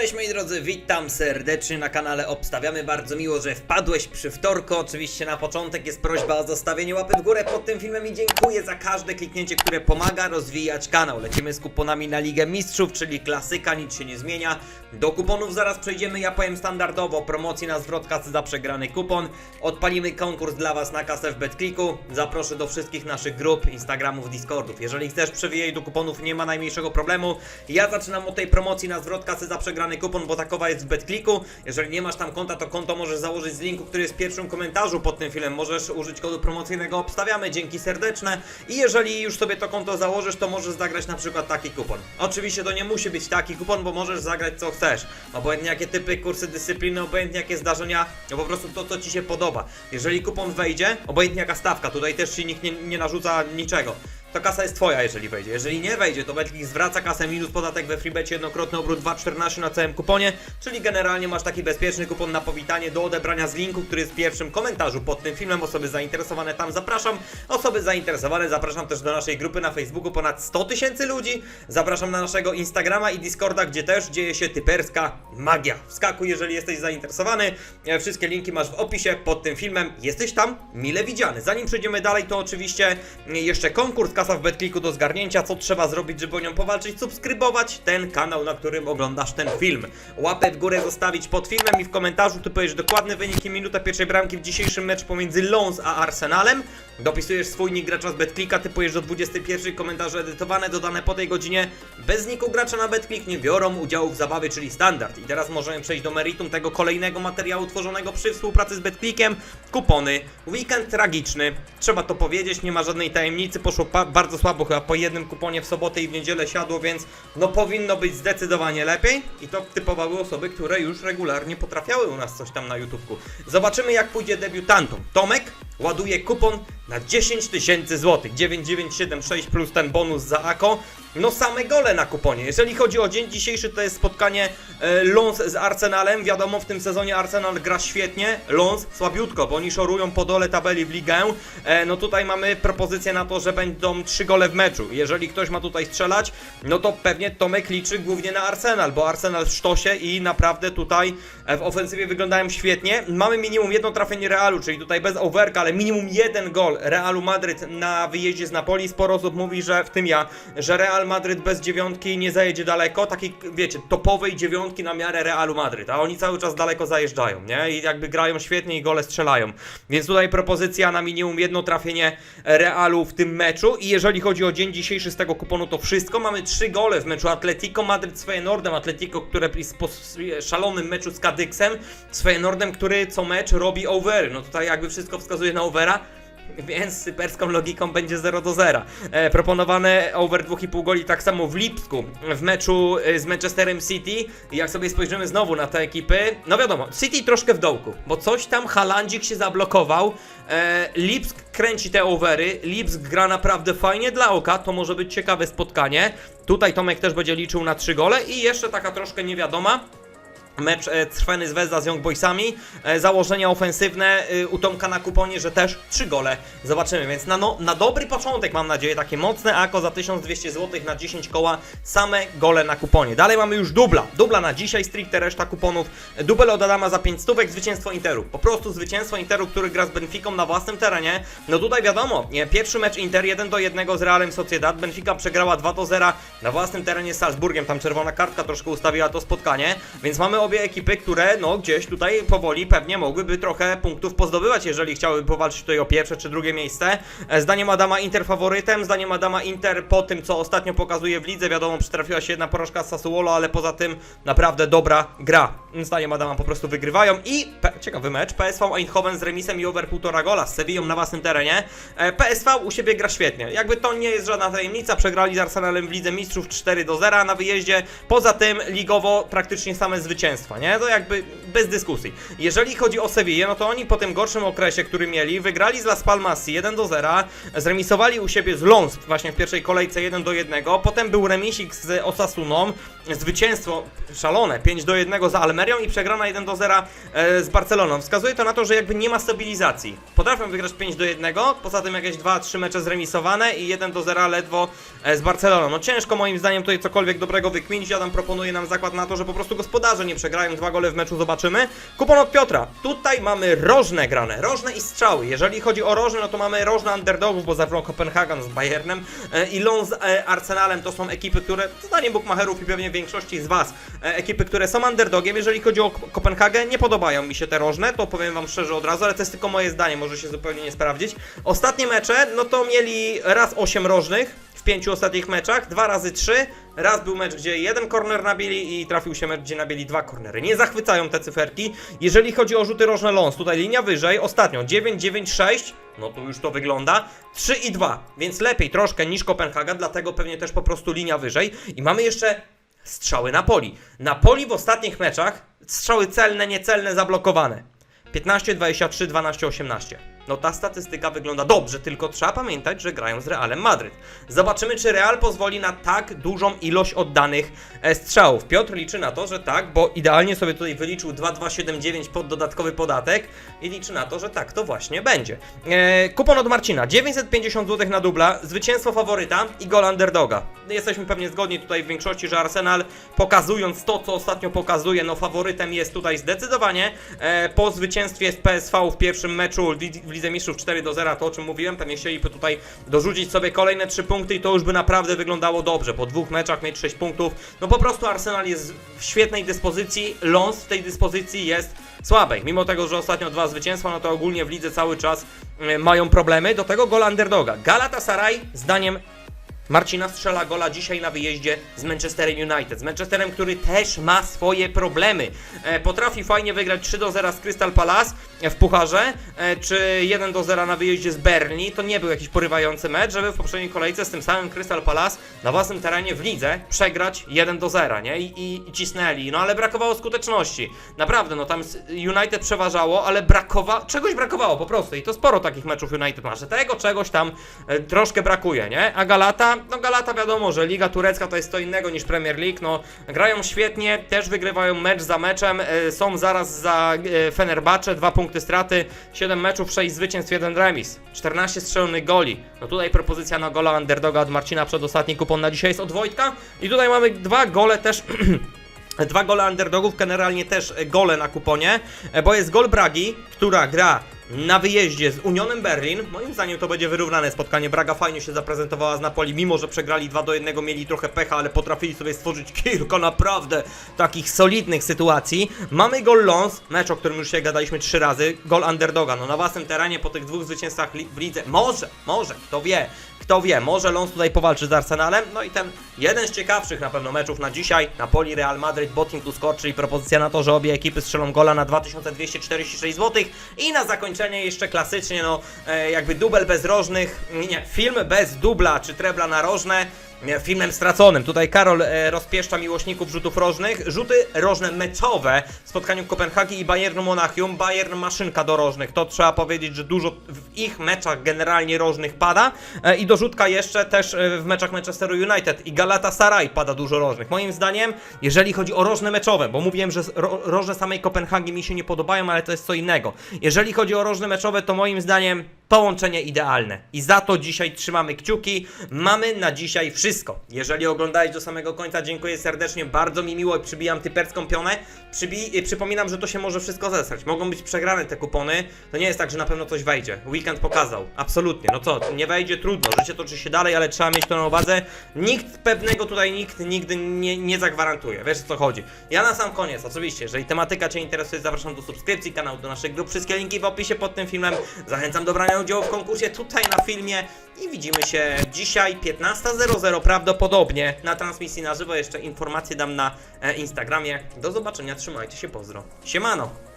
Cześć moi drodzy, witam serdecznie na kanale Obstawiamy. Bardzo miło, że wpadłeś przy wtorku. Oczywiście na początek jest prośba o zostawienie łapy w górę pod tym filmem i dziękuję za każde kliknięcie, które pomaga rozwijać kanał. Lecimy z kuponami na Ligę Mistrzów, czyli klasyka, nic się nie zmienia. Do kuponów zaraz przejdziemy, ja powiem standardowo, promocji na zwrot kasy za przegrany kupon. Odpalimy konkurs dla Was na kasę w BetClicku. Zaproszę do wszystkich naszych grup, Instagramów, Discordów. Jeżeli chcesz przewijać do kuponów, nie ma najmniejszego problemu. Ja zaczynam od tej promocji na zwrot kasy za przegrany kupon, bo takowa jest w BetClicku. Jeżeli nie masz tam konta, to konto możesz założyć z linku, który jest w pierwszym komentarzu pod tym filmem. Możesz użyć kodu promocyjnego Obstawiamy, dzięki serdeczne. I jeżeli już sobie to konto założysz, to możesz zagrać na przykład taki kupon. Oczywiście to nie musi być taki kupon, bo możesz zagrać co chcesz. Obojętnie jakie typy, kursy dyscypliny, obojętnie jakie zdarzenia, no po prostu to, co Ci się podoba. Jeżeli kupon wejdzie, obojętnie jaka stawka, tutaj też Ci nikt nie, nie narzuca niczego to kasa jest twoja, jeżeli wejdzie. Jeżeli nie wejdzie, to Betclick zwraca kasę minus podatek we freebecie, jednokrotny obrót 2,14 na całym kuponie, czyli generalnie masz taki bezpieczny kupon na powitanie do odebrania z linku, który jest w pierwszym komentarzu pod tym filmem. Osoby zainteresowane tam zapraszam. Osoby zainteresowane zapraszam też do naszej grupy na Facebooku, ponad 100 tysięcy ludzi. Zapraszam na naszego Instagrama i Discorda, gdzie też dzieje się typerska magia. Wskakuj, jeżeli jesteś zainteresowany. E, Wszystkie linki masz w opisie pod tym filmem. Jesteś tam mile widziany. Zanim przejdziemy dalej, to oczywiście mm, jeszcze konkurs kasa w BetClicku do zgarnięcia. Co trzeba zrobić, żeby o nią powalczyć? Subskrybować ten kanał, na którym oglądasz ten film. Łapę w górę zostawić pod filmem i w komentarzu tu powiesz dokładny wynik i minutę pierwszej bramki w dzisiejszym meczu pomiędzy Lons a Arsenalem. Dopisujesz swój nick gracza z BetClicka, typujesz do 21 komentarze edytowane, dodane po tej godzinie. Bez niku gracza na BetClick nie biorą udziału w zabawie, czyli standard. I teraz możemy przejść do meritum tego kolejnego materiału tworzonego przy współpracy z BetClickiem. Kupony. Weekend tragiczny. Trzeba to powiedzieć, nie ma żadnej tajemnicy. Poszło bardzo słabo, chyba po jednym kuponie w sobotę i w niedzielę siadło, więc no powinno być zdecydowanie lepiej. I to typowały osoby, które już regularnie potrafiały u nas coś tam na YouTubku. Zobaczymy jak pójdzie debiutantom. Tomek ładuje kupon na 10 tysięcy złotych. 9976 plus ten bonus za AKO. No same gole na kuponie. Jeżeli chodzi o dzień dzisiejszy, to jest spotkanie e, Lons z Arsenalem. Wiadomo, w tym sezonie Arsenal gra świetnie, Lons słabiutko, bo oni szorują po dole tabeli w ligę. E, no tutaj mamy propozycję na to, że będą 3 gole w meczu. Jeżeli ktoś ma tutaj strzelać, no to pewnie Tomek liczy głównie na Arsenal, bo Arsenal w sztosie i naprawdę tutaj e, w ofensywie wyglądają świetnie. Mamy minimum jedno trafienie Realu, czyli tutaj bez overka, ale minimum jeden gol Realu Madryt na wyjeździe z Napoli. Sporo osób mówi, że w tym ja, że Real Madryt bez dziewiątki nie zajedzie daleko, takiej, wiecie, topowej dziewiątki na miarę Realu Madryt, a oni cały czas daleko zajeżdżają, nie? I jakby grają świetnie i gole strzelają. Więc tutaj propozycja na minimum jedno trafienie Realu w tym meczu i jeżeli chodzi o dzień dzisiejszy z tego kuponu, to wszystko. Mamy trzy gole w meczu Atletico Madryt z Feyenoordem, Atletico, które jest po szalonym meczu z Kadyksem, z Feyenoordem, który co mecz robi over. No tutaj jakby wszystko wskazuje na overa. Więc syperską logiką będzie 0 do 0. E, proponowane over 2,5 goli tak samo w Lipsku w meczu e, z Manchesterem City. Jak sobie spojrzymy znowu na te ekipy, no wiadomo, City troszkę w dołku, bo coś tam Halandzik się zablokował. E, Lipsk kręci te overy, Lipsk gra naprawdę fajnie dla oka, to może być ciekawe spotkanie. Tutaj Tomek też będzie liczył na 3 gole i jeszcze taka troszkę niewiadoma. Mecz e, trwany z Wezda z Young Boysami, e, założenia ofensywne e, u Tomka na kuponie, że też 3 gole zobaczymy, więc na, no, na dobry początek mam nadzieję, takie mocne ako za 1200 zł na 10 koła, same gole na kuponie. Dalej mamy już dubla, dubla na dzisiaj, stricte reszta kuponów, dubel od Adama za 5 stówek, zwycięstwo Interu, po prostu zwycięstwo Interu, który gra z Benficą na własnym terenie, no tutaj wiadomo, pierwszy mecz Inter 1 do 1 z Realem Sociedad, Benfica przegrała 2 do 0 na własnym terenie z Salzburgiem, tam czerwona kartka troszkę ustawiła to spotkanie, więc mamy obie ekipy, które no gdzieś tutaj powoli pewnie mogłyby trochę punktów pozdobywać, jeżeli chciałyby powalczyć tutaj o pierwsze czy drugie miejsce. Zdaniem Adama Inter faworytem, zdaniem Adama Inter po tym, co ostatnio pokazuje w lidze, wiadomo, przytrafiła się jedna porażka z Sassuolo, ale poza tym naprawdę dobra gra. Zdaniem Adama po prostu wygrywają i ciekawy mecz, PSV Eindhoven z remisem i over 1,5 gola z Sevillą na własnym terenie. PSV u siebie gra świetnie, jakby to nie jest żadna tajemnica, przegrali z Arsenalem w Lidze Mistrzów 4 do 0 na wyjeździe, poza tym ligowo praktycznie same zwycięstwa, nie? To jakby bez dyskusji. Jeżeli chodzi o Sevillę, no to oni po tym gorszym okresie, który mieli, wygrali z Las Palmas 1 do 0, zremisowali u siebie z Lons właśnie w pierwszej kolejce 1 do 1, potem był remisik z Osasuną, zwycięstwo szalone 5 do 1 za Almerią i przegrana 1 do 0 e, z Barceloną. Wskazuje to na to, że jakby nie ma stabilizacji. Potrafią wygrać 5 do 1, poza tym jakieś 2-3 mecze zremisowane i 1 do 0 ledwo e, z Barceloną. No ciężko moim zdaniem tutaj cokolwiek dobrego wykminić. Adam proponuje nam zakład na to, że po prostu gospodarze nie przegrają dwa gole w meczu, zobaczymy. Kupon od Piotra. Tutaj mamy rożne grane, rożne i strzały. Jeżeli chodzi o rożne, no to mamy rożne underdogów, bo zarówno Kopenhagen z Bayernem e, i Lons z e, Arsenalem to są ekipy, które zdaniem bookmacherów i pewnie większości z Was, e, ekipy, które są underdogiem. Jeżeli chodzi o Kopenhagę, nie podobają mi się te rożne, to powiem Wam szczerze od razu, ale to jest tylko moje zdanie, może się zupełnie nie sprawdzić. Ostatnie mecze, no to mieli raz 8 rożnych, w pięciu ostatnich meczach, dwa razy trzy. Raz był mecz, gdzie jeden korner nabili i trafił się mecz, gdzie nabili dwa kornery. Nie zachwycają te cyferki. Jeżeli chodzi o rzuty rożne ląs, tutaj linia wyżej, ostatnio 9, 9, 6, no to już to wygląda. 3 i 2, więc lepiej troszkę niż Kopenhaga, dlatego pewnie też po prostu linia wyżej. I mamy jeszcze strzały Napoli. Napoli w ostatnich meczach strzały celne, niecelne, zablokowane. 15, 23, 12, 18. No ta statystyka wygląda dobrze, tylko trzeba pamiętać, że grają z Realem Madryt. Zobaczymy, czy Real pozwoli na tak dużą ilość oddanych e, strzałów. Piotr liczy na to, że tak, bo idealnie sobie tutaj wyliczył 2279 pod dodatkowy podatek i liczy na to, że tak to właśnie będzie. E, kupon od Marcina, 950 zł na dubla, zwycięstwo faworyta i gol underdoga. Jesteśmy pewnie zgodni tutaj w większości, że Arsenal pokazując to, co ostatnio pokazuje, no faworytem jest tutaj zdecydowanie. E, po zwycięstwie z PSV w pierwszym meczu w Lidze Mistrzów 4 do 0, to o czym mówiłem, pewnie chcieliby tutaj dorzucić sobie kolejne 3 punkty i to już by naprawdę wyglądało dobrze. Po dwóch meczach mieć 6 punktów, no po prostu Arsenal jest w świetnej dyspozycji, Lons w tej dyspozycji jest słabej. Mimo tego, że ostatnio dwa zwycięstwa, no to ogólnie w lidze cały czas e, mają problemy. Do tego gola underdoga. Galatasaray zdaniem Marcina strzela gola dzisiaj na wyjeździe z Manchesterem United. Z Manchesterem, który też ma swoje problemy. E, potrafi fajnie wygrać 3 do 0 z Crystal Palace w pucharze, e, czy 1 do 0 na wyjeździe z Berni. To nie był jakiś porywający mecz, żeby w poprzedniej kolejce z tym samym Crystal Palace na własnym terenie w lidze przegrać 1 do 0, nie? I, i, i cisnęli. No ale brakowało skuteczności. Naprawdę, no tam United przeważało, ale brakowało, czegoś brakowało po prostu. I to sporo takich meczów United ma, że tego czegoś tam e, troszkę brakuje, nie? A Galata, no Galata wiadomo, że Liga Turecka to jest to innego niż Premier League, no grają świetnie, też wygrywają mecz za meczem, e, są zaraz za e, Fenerbahce, dwa punkty straty, 7 meczów, 6 zwycięstw, 1 remis, 14 strzelonych goli. No tutaj propozycja na gola underdoga od Marcina przed ostatni kupon na dzisiaj jest od Wojtka i tutaj mamy dwa gole też Dwa gole underdogów, generalnie też e, gole na kuponie, bo jest gol Bragi, która gra na wyjeździe z Unionem Berlin. Moim zdaniem to będzie wyrównane spotkanie. Braga fajnie się zaprezentowała z Napoli, mimo że przegrali 2 do 1, mieli trochę pecha, ale potrafili sobie stworzyć kilka naprawdę takich solidnych sytuacji. Mamy gol Lons, mecz, o którym już się gadaliśmy trzy razy, gol underdoga. No na własnym terenie po tych dwóch zwycięstwach w lidze, może, może, kto wie, kto wie, może Lons tutaj powalczy z Arsenalem. No i ten jeden z ciekawszych na pewno meczów na dzisiaj. Napoli, Real Madrid, Botim tu skoczy i propozycja na to, że obie ekipy strzelą gola na 2246 zł. I na zakończenie jeszcze klasycznie, no e, jakby dubel bez rożnych, nie, film bez dubla czy trebla na rożne. nie, Filmem straconym. Tutaj Karol e, rozpieszcza miłośników rzutów rożnych. Rzuty rożne meczowe w spotkaniu Kopenhagi i Bayernu Monachium. Bayern maszynka do rożnych. To trzeba powiedzieć, że dużo w ich meczach generalnie rożnych pada. E, I do rzutka jeszcze też e, w meczach Manchesteru United i Galatasaray pada dużo rożnych. Moim zdaniem, jeżeli chodzi o rożne meczowe, bo mówiłem, że ro, rożne samej Kopenhagi mi się nie podobają, ale to jest co innego. Jeżeli chodzi o rożne meczowe, to moim zdaniem połączenie idealne. I za to dzisiaj trzymamy kciuki. Mamy na dzisiaj wszystko. Jeżeli oglądałeś do samego końca, dziękuję serdecznie. Bardzo mi miło i przybijam typerską pionę. Przybi- y, przypominam, że to się może wszystko zesrać. Mogą być przegrane te kupony. To nie jest tak, że na pewno coś wejdzie. Weekend pokazał. Absolutnie. No co, nie wejdzie, trudno. Życie toczy się dalej, ale trzeba mieć to na uwadze. Nikt pewnego tutaj nikt nigdy nie, nie zagwarantuje. Wiesz o co chodzi. Ja na sam koniec, oczywiście, jeżeli tematyka Cię interesuje, zapraszam do subskrypcji kanału, do naszych grup. Wszystkie linki w opisie pod tym filmem. Zachęcam do brania udziału w konkursie tutaj na filmie. I widzimy się dzisiaj 15.00 prawdopodobnie na transmisji na żywo. Jeszcze informacje dam na e, Instagramie. Do zobaczenia, trzymajcie się, pozdro. Siemano!